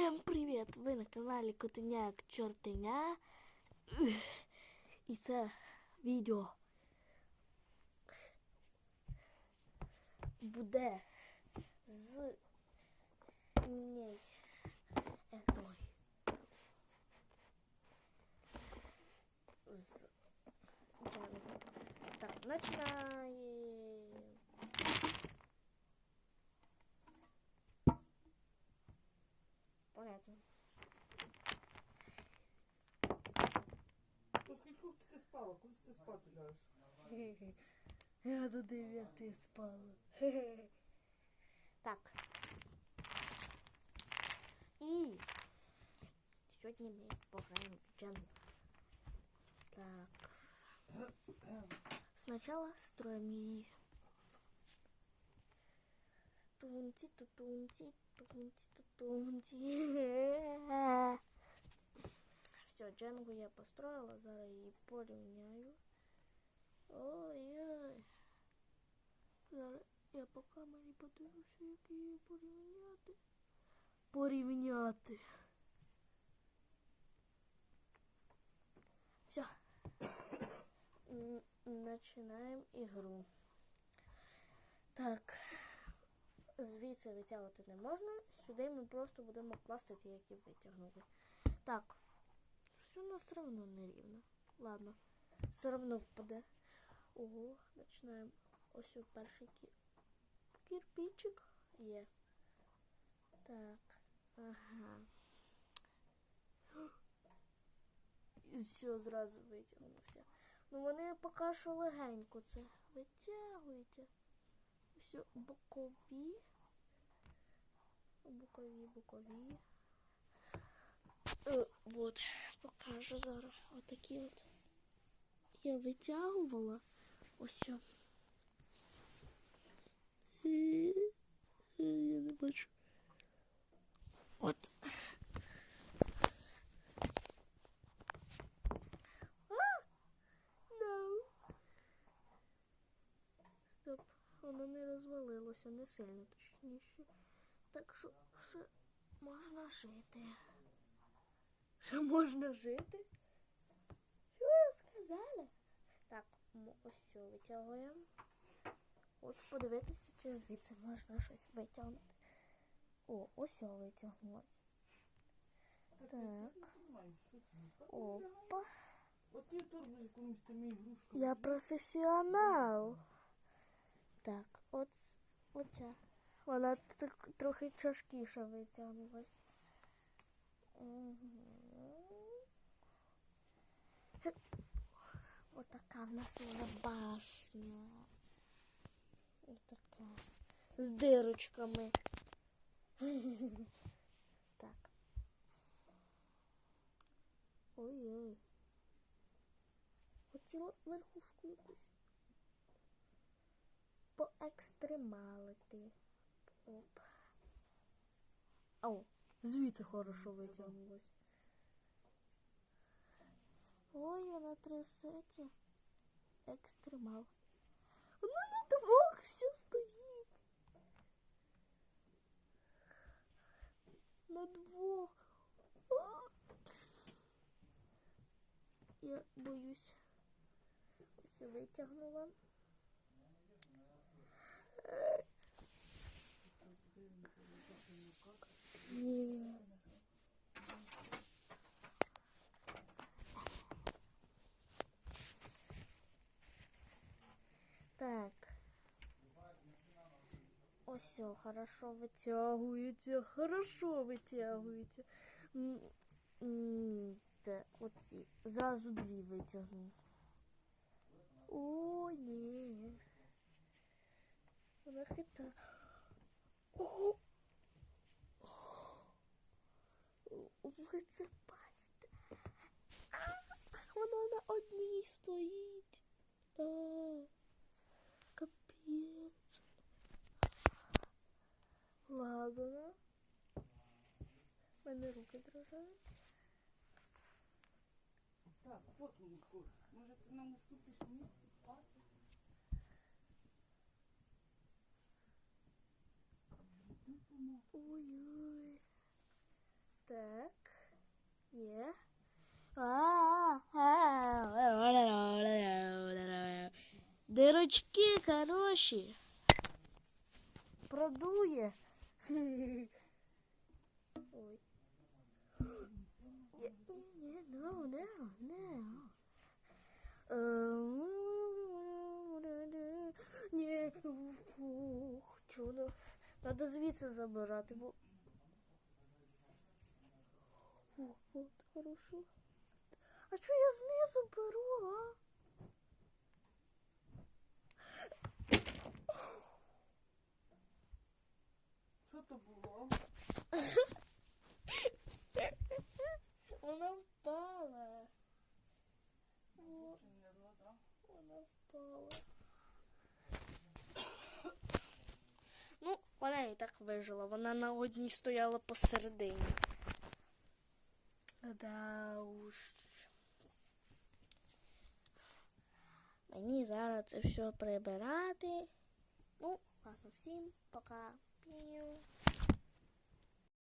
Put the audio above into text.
Всем привет! Ви на каналі Котеня як Чортеня. І це відео буде з ней. Етой. З Так, починаємо. спала? Коли ти спати ляжеш? Я до дев'яти спала. Так. І сьогодні ми пограємо в джем. Так. Сначала строим її. Тунці, тутунці, тунці, тутунці. Все, дженгу я построила, зараз її порівняю. Ой-ой. Зараз я по камері подивлюся, як її порівняти. Порівняти. Все. Починаємо ігру. Так. Звідси витягувати не можна. Сюди ми просто будемо класти ті, які витягнули. Так. Нас все одно нерівно. Ладно. Все одно впаде. Ого, починаємо. Ось у перший кі... кирпичик є. Так. Ага. І все зразу витягнувся. Ну вони поки що легенько це витягуються. Все, бокові. Бокові, бокові. Е, вот, покажу зараз. Отакі от. Я витягувала. Ось. е, Я не бачу. От. А! Стоп, воно не розвалилося, не сильно точніше. Так що ще можна жити. Ще можна жити? Що я сказала? Так, ось все витягуємо. Хочу подивитися, чи звідси можна щось витягнути. О, ось все витягнулося. Так. Що. Опа. Я професіонал. Так, от оця. Вона трохи тяжкіше витягнулась. Мгм. Отака в нас башня. Отака. З дирочками. Так. Ой-ой. Хотіла верхушку якусь поекстремалити. Оп. Ау, звідси хорошо витягнулось. Ой, вона трясеться. Екстремал. Вона на двох все стоїть. На двох. О! Я боюсь. Ось витягнула. Ні. Так. Ось хорошо витягується, хорошо витягується. Те, оці. Зразу дві витягнув. О, ні. Вона хита. О! Ви це бачите? Вона на одній стоїть. Капец. Ладно. Мене руки дрожать. Так, от Мунько. Може ти нам наступиш місце спати? Ой-ой. Так. Є. Yeah. А-а-а. Дирочки хороші. Продує. Ой. Ні, ні, no, no, no. Фух, чудо. Надо звідси забирати, бо. О, от, хорошо. А що я знизу беру, а? То було? Вона впала. Вона впала. Ну, вона і так вижила. Вона на одній стояла посередині. Да уж. Мені зараз це все прибирати. Ну, ладно, всім пока. you.